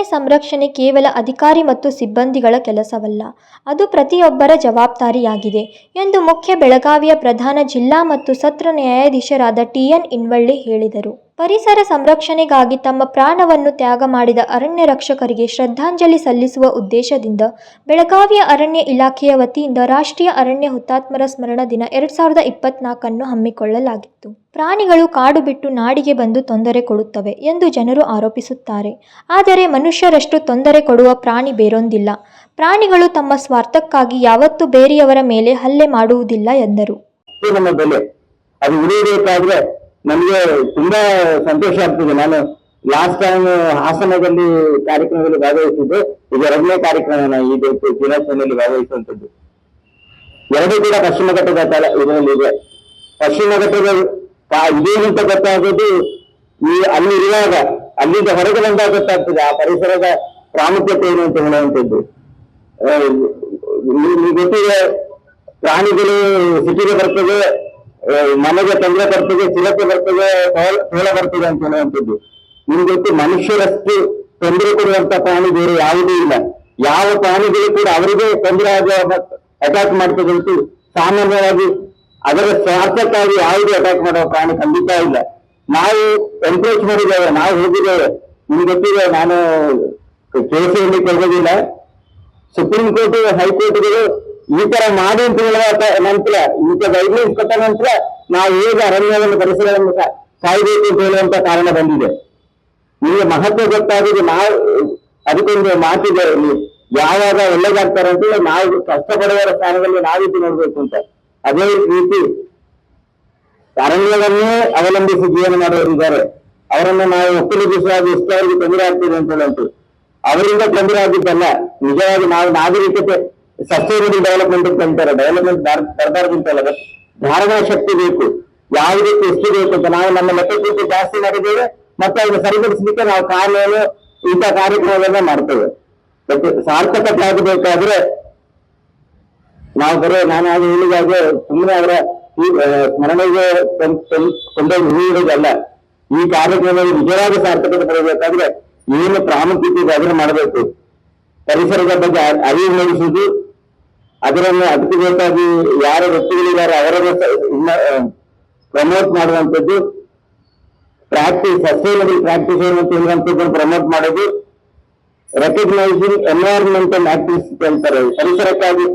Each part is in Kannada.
ಅರಣ್ಯ ಸಂರಕ್ಷಣೆ ಕೇವಲ ಅಧಿಕಾರಿ ಮತ್ತು ಸಿಬ್ಬಂದಿಗಳ ಕೆಲಸವಲ್ಲ, ಅದು ಪ್ರತಿಯೊಬ್ಬರ ಜವಾಬ್ದಾರಿಯಾಗಿದೆ ಎಂದು ಮುಖ್ಯ ಬೆಳಗಾವಿಯ ಪ್ರಧಾನ ಜಿಲ್ಲಾ ಮತ್ತು ಸತ್ರ ನ್ಯಾಯಾಧೀಶರಾದ ಟಿಎನ್ ಇನ್ವಳ್ಳಿ ಹೇಳಿದರು. ಪರಿಸರ ಸಂರಕ್ಷಣೆಗಾಗಿ ತಮ್ಮ ಪ್ರಾಣವನ್ನು ತ್ಯಾಗ ಮಾಡಿದ ಅರಣ್ಯ ರಕ್ಷಕರಿಗೆ ಶ್ರದ್ಧಾಂಜಲಿ ಸಲ್ಲಿಸುವ ಉದ್ದೇಶದಿಂದ ಬೆಳಗಾವಿಯ ಅರಣ್ಯ ಇಲಾಖೆಯ ವತಿಯಿಂದ ರಾಷ್ಟ್ರೀಯ ಅರಣ್ಯ ಹುತಾತ್ಮರ ಸ್ಮರಣ ದಿನ ಎರಡ್ ಸಾವಿರದ ಇಪ್ಪತ್ನಾಲ್ಕನ್ನು ಹಮ್ಮಿಕೊಳ್ಳಲಾಗಿತ್ತು. ಪ್ರಾಣಿಗಳು ಕಾಡು ಬಿಟ್ಟು ನಾಡಿಗೆ ಬಂದು ತೊಂದರೆ ಕೊಡುತ್ತವೆ ಎಂದು ಜನರು ಆರೋಪಿಸುತ್ತಾರೆ. ಆದರೆ ಮನುಷ್ಯರಷ್ಟು ತೊಂದರೆ ಕೊಡುವ ಪ್ರಾಣಿ ಬೇರೊಂದಿಲ್ಲ. ಪ್ರಾಣಿಗಳು ತಮ್ಮ ಸ್ವಾರ್ಥಕ್ಕಾಗಿ ಯಾವತ್ತೂ ಬೇರೆಯವರ ಮೇಲೆ ಹಲ್ಲೆ ಮಾಡುವುದಿಲ್ಲ ಎಂದರು. ನಮಗೆ ತುಂಬಾ ಸಂತೋಷ ಆಗ್ತದೆ. ನಾನು ಲಾಸ್ಟ್ ಟೈಮ್ ಹಾಸನದಲ್ಲಿ ಕಾರ್ಯಕ್ರಮದಲ್ಲಿ ಭಾಗವಹಿಸಿದ್ದು, ಇದು ಎರಡನೇ ಕಾರ್ಯಕ್ರಮ ಈ ದಿನಾಚರಣೆಯಲ್ಲಿ ಭಾಗವಹಿಸುವಂತದ್ದು ಎರಡು ಕೂಡ ಪಶ್ಚಿಮ ಘಟ್ಟದ ತಲ ಇದರಲ್ಲಿ ಇದೆ. ಪಶ್ಚಿಮ ಘಟ್ಟದ ಇದೇನಂತ ಗೊತ್ತಾಗೋದು ಈ ಅಲ್ಲಿ ಇರುವಾಗ, ಅಲ್ಲಿಂದ ಹೊರಗೆ ಬಂದಾಗ ಗೊತ್ತಾಗ್ತದೆ, ಆ ಪರಿಸರದ ಪ್ರಾಮುಖ್ಯತೆ ಏನು ಅಂತ ಹೇಳುವಂಥದ್ದು. ಗೊತ್ತಿದೆ, ಪ್ರಾಣಿಗಳು ಸಿಟಿಗೆ ಬರ್ತದೆ ಮನೆಗೆ ತೊಂದರೆ ಬರ್ತದೆ ಚಿರತೆ ಬರ್ತದೆ ಸೋಳ ಬರ್ತದೆ ಅಂತ ಹೇಳುವಂಥದ್ದು ಗೊತ್ತು, ಮನುಷ್ಯರಷ್ಟು ತೊಂದರೆ ಕೊಡುವಂತ ಪ್ರಾಣಿ ಬೇರೆ ಯಾವುದೂ ಇಲ್ಲ. ಯಾವ ಪ್ರಾಣಿಗಳು ಕೂಡ ಅವರಿಗೆ ತೊಂದರೆ ಆಗುವ ಅಟ್ಯಾಕ್ ಮಾಡ್ತದೆ ಸಾಮಾನ್ಯವಾಗಿ ಅದರ ಸ್ವಾರ್ಥಕ್ಕಾಗಿ ಯಾವುದೇ ಅಟ್ಯಾಕ್ ಮಾಡುವ ಪ್ರಾಣಿ ಖಂಡಿತ ಇಲ್ಲ. ನಾವು ಎನ್ಕರೇಜ್ ಮಾಡಿದ್ದೇವೆ, ನಾವು ಹೋಗಿದ್ದೇವೆ. ನಿಮ್ಗೆ ಗೊತ್ತಿದೆ, ನಾನು ಕೇಸಲ್ಲಿ ಕೇಳೋದಿಲ್ಲ ಸುಪ್ರೀಂ ಕೋರ್ಟ್, ಹೈಕೋರ್ಟ್ಗಳು ಈ ತರ ಮಾಡಿ ಅಂತ ಹೇಳುವ ನಂತರ ಈಗ ಗೈಡ್ಲೈನ್ಸ್ ಕೊಟ್ಟ ನಂತರ ನಾವು ಹೇಗೆ ಅರಣ್ಯವನ್ನು ಪರಿಸರವನ್ನು ಸಾಯಬೇಕು ಅಂತ ಹೇಳುವಂತ ಕಾರಣ ಬಂದಿದೆ. ನಿಮಗೆ ಮಹತ್ವ ಗೊತ್ತಾಗಿದೆ ನಾವು ಅದಕ್ಕೊಂದು ಮಾತಿದೆ. ಯಾವಾಗ ಒಳ್ಳೆದಾಗ್ತಾರೆ ಅಂತ ನಾವು ಕಷ್ಟಪಡುವವರ ಸ್ಥಾನದಲ್ಲಿ ನಾವಿದ್ದು ನೋಡ್ಬೇಕು ಅಂತ. ಅದೇ ರೀತಿ ಅರಣ್ಯವನ್ನೇ ಅವಲಂಬಿಸಿ ಜೀವನ ಮಾಡೋರು ಇದ್ದಾರೆ. ಅವರನ್ನು ನಾವು ಒಕ್ಕಲಿಗಿಸುವಾಗ ಇಷ್ಟವರಿಗೆ ತೊಂದರೆ ಆಗ್ತಿದೆ ಅಂತ ಹೇಳುವಂತು ಅವರಿಂದ ತೊಂದರೆ ಆಗಿದ್ದಲ್ಲ ನಿಜವಾಗಿ ನಾವು ನಾಗರಿಕತೆ ಸಸ್ಟೈನಬಲ್ ಡೆವಲಪ್ಮೆಂಟ್ ಅಂತ ಅಂತಾರೆ ಡೆವಲಪ್ಮೆಂಟ್ ಬರಬಾರ್ದು ಅಂತಲ್ಲ ಧಾರಣಾ ಶಕ್ತಿ ಬೇಕು ಯಾವುದಕ್ಕೆ ಎಷ್ಟು ಬೇಕು ಅಂತ ನಾವು ನಮ್ಮ ಲೆಕ್ಕಕ್ಕಿಂತ ಜಾಸ್ತಿ ಮಾಡಿದ್ದೇವೆ, ಮತ್ತೆ ಅದನ್ನು ಸರಿಪಡಿಸಲಿಕ್ಕೆ ನಾವು ಕಾನೂನು, ಇಂಥ ಕಾರ್ಯಕ್ರಮಗಳನ್ನ ಮಾಡ್ತೇವೆ. ಬಟ್ ಸಾರ್ಥಕತೆ ಆಗಬೇಕಾದ್ರೆ ನಾವು ಬರೋ, ನಾನು ಆಗ ಹೇಳಿದಾಗೆ ಸುಮ್ಮನೆ ಅವರ ಸ್ಮರಣೆಗೆ ಕೊಂಡೋಗಿ ಈ ಕಾರ್ಯಕ್ರಮದಲ್ಲಿ ನಿಜವಾದ ಸಾರ್ಥಕತೆ ಪಡೆಯಬೇಕಾದ್ರೆ ಏನು ಪ್ರಾಮುಖ್ಯತೆ ಅದನ್ನು ಮಾಡಬೇಕು. ಪರಿಸರದ ಬಗ್ಗೆ ಅರಿವು ಮೂಡಿಸುವುದು ಅದರನ್ನು ಅದಕ್ಕೆ ಬೇಕಾಗಿ ಯಾರ ವ್ಯಕ್ತಿಗಳಿದ್ದಾರೆ ಅವರನ್ನು ಪ್ರಮೋಟ್ ಮಾಡುವಂಥದ್ದು ಪ್ರಾಕ್ಟೀಸ್ ಸಸ್ಟೈನಬಲ್ ಪ್ರಾಕ್ಟೀಸ್ ಅಂತ ಹೇಳುವಂಥದ್ದನ್ನು ಪ್ರಮೋಟ್ ಮಾಡೋದು ರೆಕಗ್ನೈಸಿಂಗ್ ಎನ್ವೈರನ್ಮೆಂಟಲ್ ಆಕ್ಟಿವಿಸ್ಟ್ ಅಂತಾರೆ ಪರಿಸರಕ್ಕಾಗಿ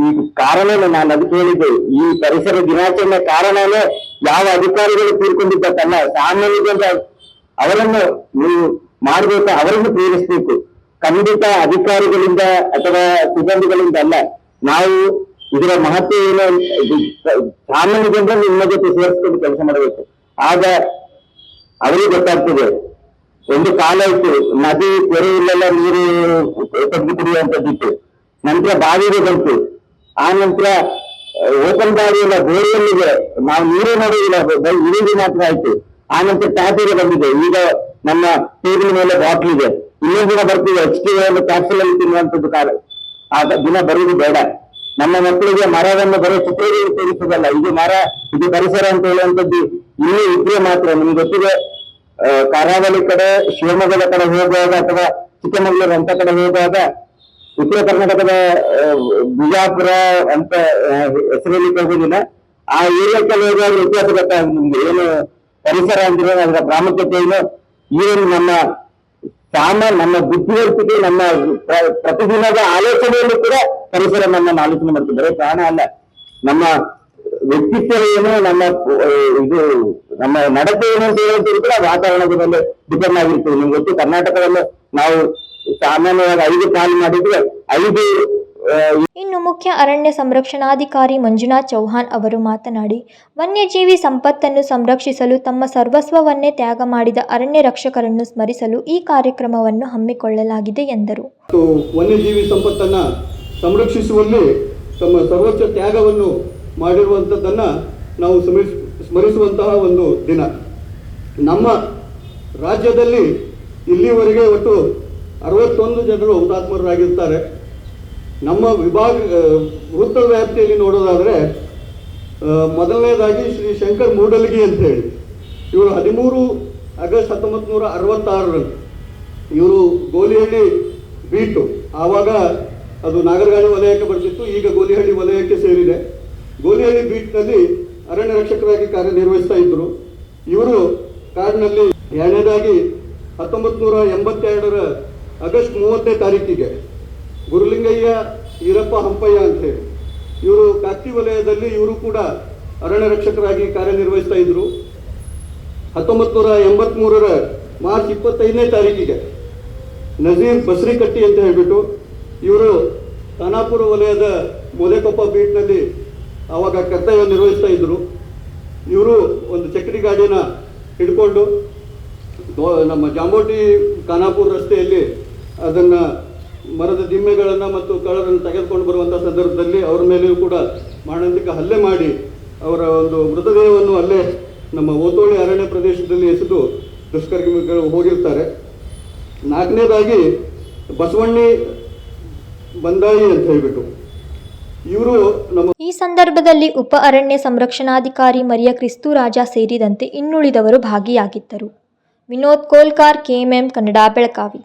ಈ ಕಾರಣನೇ ನಾನು ಅದಕ್ಕೆ ಹೇಳಿದ್ದೆ. ಈ ಪರಿಸರ ದಿನಾಚರಣೆ ಕಾರಣನೇ ಯಾವ ಅಧಿಕಾರಿಗಳು ತೀರ್ಕೊಂಡಿದ್ದಕ್ಕಲ್ಲ ಸಾಮಾನ್ಯ ಜನ ಅವರನ್ನು ನೀವು ಮಾಡಬೇಕು, ಅವರನ್ನು ಪ್ರೇರಿಸಬೇಕು ಖಂಡಿತ ಅಧಿಕಾರಿಗಳಿಂದ ಅಥವಾ ಸಿಬ್ಬಂದಿಗಳಿಂದ ಅಲ್ಲ ನಾವು ಇದರ ಮಹತ್ವ ಏನು ಸಾಮಾನ್ಯ ಜನರು ನಿಮ್ಮ ಜೊತೆ ಸೇರಿಸ್ಕೊಂಡು ಕೆಲಸ ಮಾಡಬೇಕು. ಆಗ ಅವರಿಗೆ ಗೊತ್ತಾಗ್ತದೆ, ಒಂದು ಕಾಲ ಇತ್ತು, ನದಿ, ಕೆರೆ ಇಲ್ಲೆಲ್ಲ ನೀರು ತೆಗೆದು ಕುಡಿಯುವಂತದ್ದಿತ್ತು ನಂತರ ಬಾವಿಗೆ ಬಂತು. ಆ ನಂತರ ಓಪನ್ ಬಾವಿ ಇಲ್ಲ ಬೋರಿಯಲ್ಲಿದೆ ನಾವು ನೀರೇ ನೋಡುವುದಿಲ್ಲ, ಬರೀ ಇಳಿದು ಮಾತ್ರ ಆಯ್ತು. ಆ ನಂತರ ಟ್ಯಾಪಿಗೆ ಬಂದಿದೆ. ಈಗ ನಮ್ಮ ಟೇಬಲ್ ಮೇಲೆ ಬಾಟ್ಲ್ ಇದೆ. ಇನ್ನೂ ಕೂಡ ಬರ್ತೀವಿ ಎಚ್ ಟಿ ಎಲ್ ಕ್ಯಾಪ್ಸಲ್ ಅಲ್ಲಿ ತಿನ್ನುವಂಥದ್ದು ಕಾಲ ಆ ದಿನ ಬರುವುದು ಬೇಡ. ನಮ್ಮ ಮಕ್ಕಳಿಗೆ ಮರವನ್ನು ಬರೋ ಚಿತ್ರದಲ್ಲಿ ತೋರಿಸುವುದಲ್ಲ, ಇದು ಮರ, ಇದು ಪರಿಸರ ಅಂತ ಹೇಳುವಂಥದ್ದು ಇನ್ನೂ ಇದ್ರೆ ಮಾತ್ರ. ನಿಮ್ಗೆ ಗೊತ್ತಿದೆ ಕರಾವಳಿ ಕಡೆ, ಶಿವಮೊಗ್ಗದ ಕಡೆ ಹೋಗುವಾಗ ಅಥವಾ ಚಿಕ್ಕಮಗಳೂರು ಅಂತ ಕಡೆ ಹೋಗುವಾಗ, ಉತ್ತರ ಕರ್ನಾಟಕದ ಬಿಜಾಪುರ ಅಂತ ಹೆಸರಲ್ಲಿ ಹೋಗುದಿಲ್ಲ ಆ ಏರಿಯಾಕ್ಕೆ ಹೋಗುವಾಗ ವ್ಯತ್ಯಾಸ ಗೊತ್ತಾಗುತ್ತೆ ನಿಮ್ಗೆ. ಏನು ಪರಿಸರ ಅಂದ್ರೆ ಅದರ ಪ್ರಾಮುಖ್ಯತೆ ಏನು? ಏನು ನಮ್ಮ ಸಾಮಾನ್ಯ ನಮ್ಮ ಬುದ್ಧಿವಂತಿಕೆ, ನಮ್ಮ ಪ್ರ- ಪ್ರತಿದಿನದ ಆಲೋಚನೆಯಲ್ಲಿ ಕೂಡ ಪರಿಸರ ನಮ್ಮ ಆಲೋಚನೆ ಮಾಡ್ತಿದ್ದಾರೆ ಪ್ರಾಣ ಅಲ್ಲ. ನಮ್ಮ ವ್ಯಕ್ತಿತ್ವ ಏನು ನಮ್ಮ ಇದು ನಮ್ಮ ನಡತೆ ಏನು ಅಂತ ಹೇಳ್ತೀವಿ ಕೂಡ ವಾತಾವರಣದ ಮೇಲೆ ಡಿಪೆಂಡ್ ಆಗಿರ್ತದೆ. ನಿಮ್ಗೆ ಗೊತ್ತು, ಕರ್ನಾಟಕದಲ್ಲಿ ನಾವು ಸಾಮಾನ್ಯವಾಗಿ ಐದು ಕಾಲು ಮಾಡಿದ್ರೆ ಐದು ಇನ್ನು ಮುಖ್ಯ ಅರಣ್ಯ ಸಂರಕ್ಷಣಾಧಿಕಾರಿ ಮಂಜುನಾಥ್ ಚೌಹಾನ್ ಅವರು ಮಾತನಾಡಿ, ವನ್ಯಜೀವಿ ಸಂಪತ್ತನ್ನು ಸಂರಕ್ಷಿಸಲು ತಮ್ಮ ಸರ್ವಸ್ವವನ್ನೇ ತ್ಯಾಗ ಮಾಡಿದ ಅರಣ್ಯ ರಕ್ಷಕರನ್ನು ಸ್ಮರಿಸಲು ಈ ಕಾರ್ಯಕ್ರಮವನ್ನು ಹಮ್ಮಿಕೊಳ್ಳಲಾಗಿದೆ ಎಂದರು. ವನ್ಯಜೀವಿ ಸಂಪತ್ತನ್ನು ಸಂರಕ್ಷಿಸುವಲ್ಲಿ ತಮ್ಮ ಸರ್ವೋಚ್ಚ ತ್ಯಾಗವನ್ನು ಮಾಡಿರುವಂಥದ್ದನ್ನು ನಾವು ಸ್ಮರಿಸುವಂತಹ ಒಂದು ದಿನ. ನಮ್ಮ ರಾಜ್ಯದಲ್ಲಿ ಇಲ್ಲಿವರೆಗೆ ಒಟ್ಟು ಅರವತ್ತೊಂದು ಜನರು ಹುತಾತ್ಮರಾಗಿರ್ತಾರೆ. ನಮ್ಮ ವಿಭಾಗ ವೃತ್ತ ವ್ಯಾಪ್ತಿಯಲ್ಲಿ ನೋಡೋದಾದರೆ ಮೊದಲನೇದಾಗಿ ಶ್ರೀ ಶಂಕರ್ ಮೂಡಲ್ಗಿ ಅಂತ ಹೇಳಿ. ಇವರು ಹದಿಮೂರು ಆಗಸ್ಟ್ ಹತ್ತೊಂಬತ್ತು ನೂರ ಅರವತ್ತಾರರಲ್ಲಿ ಇವರು ಗೋಲಿಹಳ್ಳಿ ಬೀಟು. ಆವಾಗ ಅದು ನಾಗರಗಾಣಿ ವಲಯಕ್ಕೆ ಬರ್ತಿತ್ತು, ಈಗ ಗೋಲಿಹಳ್ಳಿ ವಲಯಕ್ಕೆ ಸೇರಿದೆ. ಗೋಲಿಹಳ್ಳಿ ಬೀಟ್ನಲ್ಲಿ ಅರಣ್ಯ ರಕ್ಷಕರಾಗಿ ಕಾರ್ಯನಿರ್ವಹಿಸ್ತಾ ಇದ್ದರು ಇವರು ಕಾರ್ಡ್ನಲ್ಲಿ ಎರಡನೇದಾಗಿ ಹತ್ತೊಂಬತ್ತು ನೂರ ಎಂಬತ್ತೆರಡರ ಆಗಸ್ಟ್ ಮೂವತ್ತನೇ ತಾರೀಕಿಗೆ ಗುರುಲಿಂಗಯ್ಯ ಈರಪ್ಪ ಹಂಪಯ್ಯ ಅಂತ ಹೇಳಿ. ಇವರು ಕಾಕಿ ವಲಯದಲ್ಲಿ ಇವರು ಕೂಡ ಅರಣ್ಯ ರಕ್ಷಕರಾಗಿ ಕಾರ್ಯನಿರ್ವಹಿಸ್ತಾ ಇದ್ರು. ಹತ್ತೊಂಬತ್ತು ನೂರ ಎಂಬತ್ಮೂರರ ಮಾರ್ಚ್ ಇಪ್ಪತ್ತೈದನೇ ತಾರೀಕಿಗೆ ನಜೀರ್ ಬಸ್ರಿಕಟ್ಟಿ ಅಂತ ಹೇಳ್ಬಿಟ್ಟು ಇವರು ಖಾನಾಪುರ ವಲಯದ ಮೊದೆಕೊಪ್ಪ ಬೀಟ್ನಲ್ಲಿ ಆವಾಗ ಕರ್ತವ್ಯ ನಿರ್ವಹಿಸ್ತಾ ಇದ್ರು. ಇವರು ಒಂದು ಚಕ್ರಿ ಗಾಡಿನ ಹಿಡ್ಕೊಂಡು ನಮ್ಮ ಜಾಂಬೋಟಿ ಖಾನಾಪುರ ರಸ್ತೆಯಲ್ಲಿ ಅದನ್ನು ಮರದ ದಿಮ್ಮೆಗಳನ್ನು ಮತ್ತು ಕಳರನ್ನು ತೆಗೆದುಕೊಂಡು ಬರುವಂಥ ಸಂದರ್ಭದಲ್ಲಿ ಅವರ ಮೇಲೆಯೂ ಕೂಡ ಮಾರಣಾಂತಿಕ ಹಲ್ಲೆ ಮಾಡಿ ಅವರ ಒಂದು ಮೃತದೇಹವನ್ನು ಅಲ್ಲೇ ನಮ್ಮ ಓತೋಳಿ ಅರಣ್ಯ ಪ್ರದೇಶದಲ್ಲಿ ಎಸೆದು ದುಷ್ಕರ್ಮಿಗಳು ಹೋಗಿರ್ತಾರೆ. ನಾಲ್ಕನೇದಾಗಿ ಬಸವಣ್ಣಿ ಬಂದಾಯಿ ಅಂತ ಹೇಳ್ಬಿಟ್ಟು. ಇವರು ನಮ್ಮ ಈ ಸಂದರ್ಭದಲ್ಲಿ ಉಪ ಅರಣ್ಯ ಸಂರಕ್ಷಣಾಧಿಕಾರಿ ಮರಿಯ ಕ್ರಿಸ್ತು ರಾಜ ಸೇರಿದಂತೆ ಇನ್ನುಳಿದವರು ಭಾಗಿಯಾಗಿದ್ದರು. ವಿನೋದ್ ಕೋಲ್ಕಾರ್ ಕೆಎಂಎಂ ಕನ್ನಡ ಬೆಳಗಾವಿ.